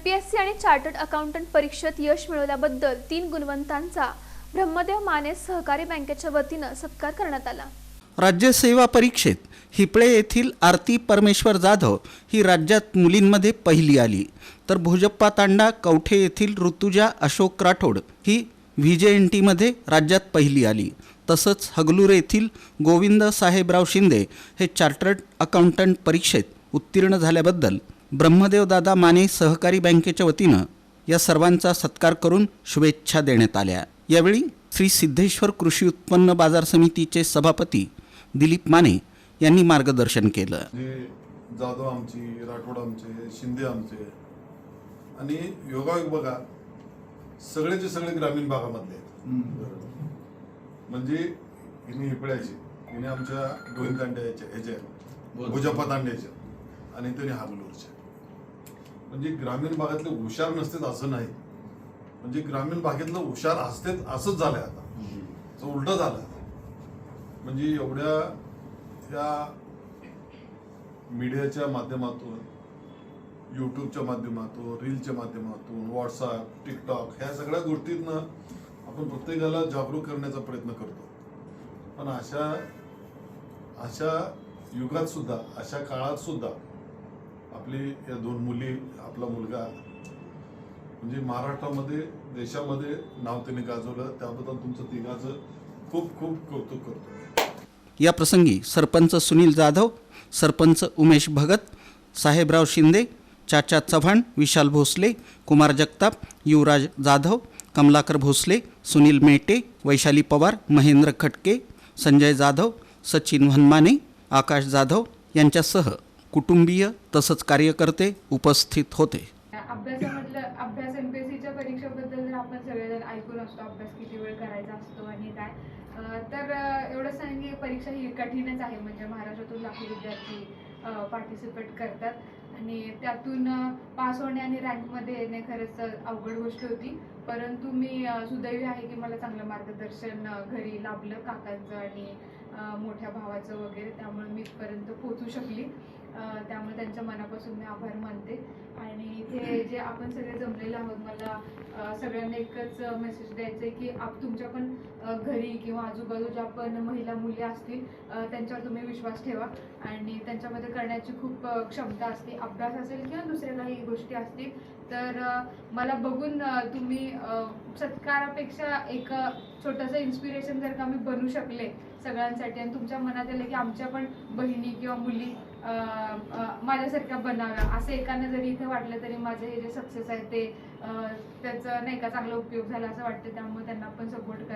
MPSC आणि chartered accountant परीक्षेत यश मिळवल्याबद्दल तीन गुणवंतांचा ब्रह्मदेव माने सहकारी बँकेच्या वतीनं सत्कार करण्यात आला. राज्य सेवा परीक्षेत हिपळे येथील आरती परमेश्वर जाधव ही राज्यात मुलींमध्ये पहिली आली. तर भोजप्पा तांडा कवठे येथील ऋतुजा अशोक राठोड ही व्ही जे एन टीमध्ये राज्यात पहिली आली. तसंच हगलूर येथील गोविंद साहेबराव शिंदे हे चार्टर्ड अकाउंटंट परीक्षेत उत्तीर्ण झाल्याबद्दल ब्रह्मदेवदादा माने सहकारी बँकेच्या वतीनं या सर्वांचा सत्कार करून शुभेच्छा देण्यात आल्या. यावेळी श्री सिद्धेश्वर कृषी उत्पन्न बाजार समितीचे सभापती दिलीप माने यांनी मार्गदर्शन केलं. जाधव आमची राठोड आमचे शिंदे आमचे आणि योगायोग बघा सगळेचे सगळे ग्रामीण भागामधले आहेत. म्हणजे हिने हिपळ्याचे हिने आमच्या गोविंद तांड्याच्या ह्याच्या भुजप्पा तांड्याच्या आणि त्यांनी हागलूरच्या म्हणजे ग्रामीण भागातले हुशार नसतेत असं नाही. म्हणजे ग्रामीण भागातलं हुशार असतेत असंच झालंय आता. तो उलट झालं म्हणजे एवढ्या या मीडियाच्या माध्यमातून यूट्यूबच्या माध्यमातून रीलच्या माध्यमातून व्हॉट्सअप टिकटॉक ह्या सगळ्या गोष्टींना आपण प्रत्येकाला जागरूक करण्याचा प्रयत्न करतो. पण अशा अशा युगात सुद्धा अशा काळात सुद्धा आपली या दोन मुली आपला मुलगा. म्हणजे महाराष्ट्रामध्ये देशामध्ये नाव त्यांनी गाजवलं. त्याबद्दल तुमचं तिघाचं खूप खूप कौतुक करतो. या प्रसंगी सरपंच सुनील जाधव सरपंच उमेश भगत साहेबराव शिंदे चाचा चव्हाण विशाल भोसले कुमार जगताप युवराज जाधव कमलाकर भोसले सुनील मेटे वैशाली पवार महेंद्र खटके संजय जाधव सचिन हनमाने आकाश जाधव यांच्यासह कुटुंबीय तसंच कार्यकर्ते उपस्थित होते. अभ्यासामधलं अभ्यास एम पी एस सीच्या परीक्षेबद्दल जर आपण सगळेजण ऐकून असतो अभ्यास किती वेळ करायचा असतो आणि काय तर एवढं सांगेन की परीक्षा ही कठीणच आहे. म्हणजे महाराष्ट्रातून लाखो विद्यार्थी पार्टिसिपेट करतात. आणि त्यातून पास होणे आणि रँकमध्ये येणे खरंच अवघड गोष्ट होती. परंतु मी सुदैवी आहे की मला चांगलं मार्गदर्शन घरी लाभलं काकांचं आणि मोठ्या भावाचं वगैरे त्यामुळे मी इथपर्यंत पोचू शकली. त्यामुळे त्यांच्या मनापासून मी आभार मानते. आणि इथे जे आपण सगळे जमलेले आहोत मला सगळ्यांना एकच मेसेज द्यायचं आहे की आप तुमच्या पण घरी किंवा आजूबाजूच्या पण महिला मुली असतील त्यांच्यावर तुम्ही विश्वास ठेवा. आणि त्यांच्यामध्ये करण्याची खूप क्षमता असते. अभ्यास असेल किंवा दुसऱ्या काही गोष्टी असतील तर मला बघून तुम्ही सत्कारापेक्षा एक छोटंसं इन्स्पिरेशन जर का मी बनू शकले सगळ्यांसाठी. आणि तुमच्या मनात आलं की आमच्या पण बहिणी किंवा मुली माझ्यासारख्या बनाव्या. असं एकानं जरी इथे वाटलं तरी माझे हे जे सक्सेस आहे ते त्याचं त्याचा नाही का चांगला उपयोग झाला असं वाटतं. त्यामुळे त्यांना पण सपोर्ट करा.